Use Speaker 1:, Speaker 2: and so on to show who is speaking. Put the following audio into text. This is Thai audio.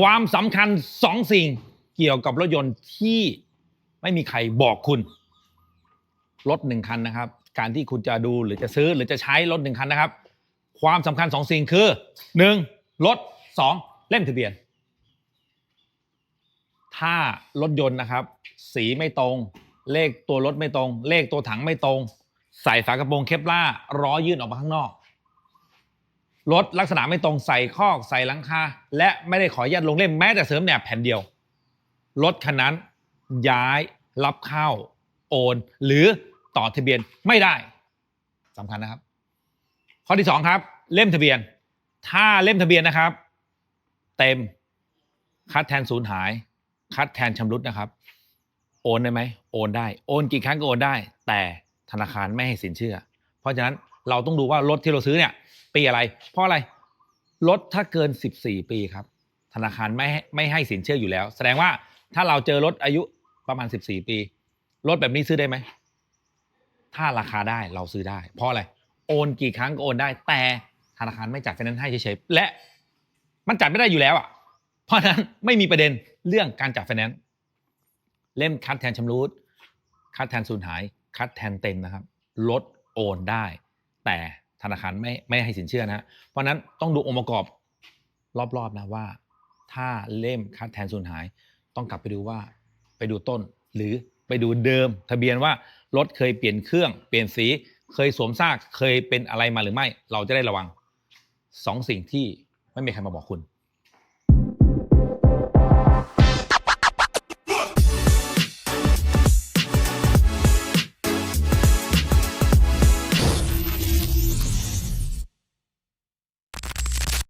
Speaker 1: ความสำคัญสองสิ่งเกี่ยวกับรถยนต์ที่ไม่มีใครบอกคุณ รถหนึ่งคันนะครับ การที่คุณจะดูหรือจะซื้อหรือจะใช้รถหนึ่งคันนะครับ ความสำคัญสองสิ่งคือหนึ่งรถสองเล่มทะเบียน ถ้ารถยนต์นะครับ สีไม่ตรง เลขตัวรถไม่ตรง เลขตัวถังไม่ตรง ใส่ฝากระโปรงเคปล่าร้อยื่นออกมาข้างนอก รถลักษณะไม่ตรงใส่คอกใส่หลังคาและไม่ได้ขออนุญาตลงเล่มแม้แต่เสริมแหนบแผ่นเดียวรถคันนั้น ย้ายรับเข้า โอน หรือต่อทะเบียนไม่ได้สำคัญนะครับ ข้อที่สองครับ เล่มทะเบียน ถ้าเล่มทะเบียนนะครับ เต็มคัดแทนสูญหาย คัดแทนชำรุดนะครับ โอนได้ไหมโอนได้ โอนกี่ครั้งก็โอนได้ แต่ธนาคารไม่ให้สินเชื่อ เพราะฉะนั้น เราต้องดูว่ารถที่เราซื้อเนี่ย ปีอะไร เพราะอะไรรถถ้าเกิน 14 ปีครับ ธนาคารไม่ให้ไม่ให้สินเชื่ออยู่แล้ว แสดงว่าถ้าเราเจอรถอายุประมาณ 14 ปีรถแบบนี้ซื้อได้ไหมถ้าราคาได้เราซื้อได้ เพราะอะไรโอนกี่ครั้งก็โอนได้ แต่ธนาคารไม่จัดไฟแนนซ์ให้เฉยๆและมันจัดไม่ได้อยู่แล้วอะ เพราะฉะนั้นไม่มีประเด็นเรื่องการจัดไฟแนนซ์เล่มคัดแทนชำรุดคัดแทนสูญหาย คัดแทนเต็มนะครับลดโอนได้ แต่ธนาคารไม่ไม่ให้สินเชื่อนะเพราะฉะนั้นต้องดูองค์ประกอบรอบๆนะว่า ถ้าเล่มคัดแทนสูญหาย ต้องกลับไปดูว่าไปดูต้น หรือไปดูเดิม ทะเบียนว่ารถเคยเปลี่ยนเครื่องเปลี่ยนสีเคยสวมซากเคยเป็นอะไรมาหรือไม่ เราจะได้ระวังสองสิ่งที่ไม่มีใครมาบอกคุณ